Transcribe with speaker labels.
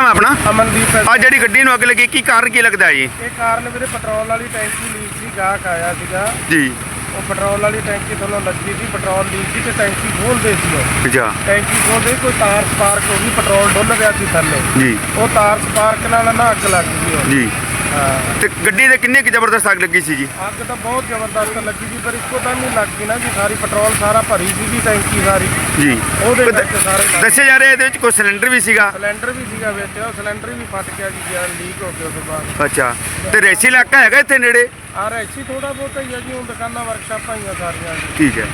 Speaker 1: ਆਪਣਾ।
Speaker 2: ਅਮਨਦੀਪ ਹੈ
Speaker 1: ਆ ਜਿਹੜੀ ਗੱਡੀ ਨੂੰ ਅੱਗ ਲੱਗੀ ਕੀ ਕਾਰਨ ਕੀ ਲੱਗਦਾ ਜੀ?
Speaker 2: ਇਹ ਕਾਰਨ ਵੀਰੇ ਪੈਟਰੋਲ ਵਾਲੀ ਟੈਂਕੀ ਲੀਕ ਸੀ ਗਾਹਕ ਆਇਆ ਸੀਗਾ।
Speaker 1: ਜੀ।
Speaker 2: ਉਹ ਪੈਟਰੋਲ ਵਾਲੀ ਟੈਂਕੀ ਥੱਲੋਂ ਲੱਗੀ ਸੀ ਪੈਟਰੋਲ ਲੀਕ ਸੀ ਤੇ ਟੈਂਕੀ ਖੋਲਦੇ ਸੀ ਉਹ।
Speaker 1: ਅੱਛਾ।
Speaker 2: ਟੈਂਕੀ ਖੋਲਦੇ ਕੋਈ ਤਾਰ ਸਪਾਰਕ ਹੋ ਗਈ ਪੈਟਰੋਲ ਡੁੱਲ ਰਿਹਾ ਸੀ ਥੱਲੇ।
Speaker 1: ਜੀ।
Speaker 2: ਉਹ ਤਾਰ ਸਪਾਰਕ ਨਾਲ ਨਾ ਅੱਗ ਲੱਗ ਗਈ ਉਹ।
Speaker 1: ਜੀ।
Speaker 2: ਹਾਂ।
Speaker 1: ਤੇ ਗੱਡੀ ਦੇ ਕਿੰਨੇ ਕੁ ਜ਼ਬਰਦਸਤ ਅੱਗ ਲੱਗੀ ਸੀ ਜੀ?
Speaker 2: ਅੱਗ ਤਾਂ ਬਹੁਤ ਜ਼ਬਰਦਸਤ ਲੱਗੀ ਸੀ ਪਰ ਇੱਕੋ ਦਮ ਹੀ ਲੱਗ ਗਈ ਨਾ ਜੀ ਸਾਰੀ ਪੈਟਰੋਲ ਸਾਰਾ ਭਰੀ ਸੀਗੀ ਟੈਂਕੀ ਸਾਰੀ।
Speaker 1: ਜੀ।
Speaker 2: ਉਹਦੇ
Speaker 1: ਤੇ
Speaker 2: ਵਿੱਚ ਸਾਰੇ ਲੱਗ ਗਏ।
Speaker 1: ਦੱਸਿਆ ਜਾ ਰਿਹਾ ਇਹਦੇ ਵਿੱਚ ਕੋਈ ਸਿਲੰਡਰ ਵੀ ਸੀਗਾ?
Speaker 2: ਸਿਲੰਡਰ ਵੀ ਸੀਗਾ ਵਿੱਚ ਉਹ ਸਿਲੰਡਰ ਵੀ ਫਟ ਗਿਆ ਜੀ ਗਿਆ ਲੀਕ ਹੋ ਗਿਆ ਉਸ ਤੋਂ ਬਾਅਦ।
Speaker 1: ਅੱਛਾ। ਤੇ ਰੇਸੀ ਇਲਾਕਾ ਹੈਗਾ ਇੱਥੇ ਨੇੜੇ?
Speaker 2: ਆ ਐਸੀ ਥੋੜਾ ਬਹੁਤ ਹੀ ਆ ਜੀ, ਹੁਣ ਦੁਕਾਨਾਂ ਵਰਕਸ਼ਾਪਾਂ ਹੀ ਆ ਸਾਰੀਆਂ ਜੀ।
Speaker 1: ਠੀਕ ਹੈ।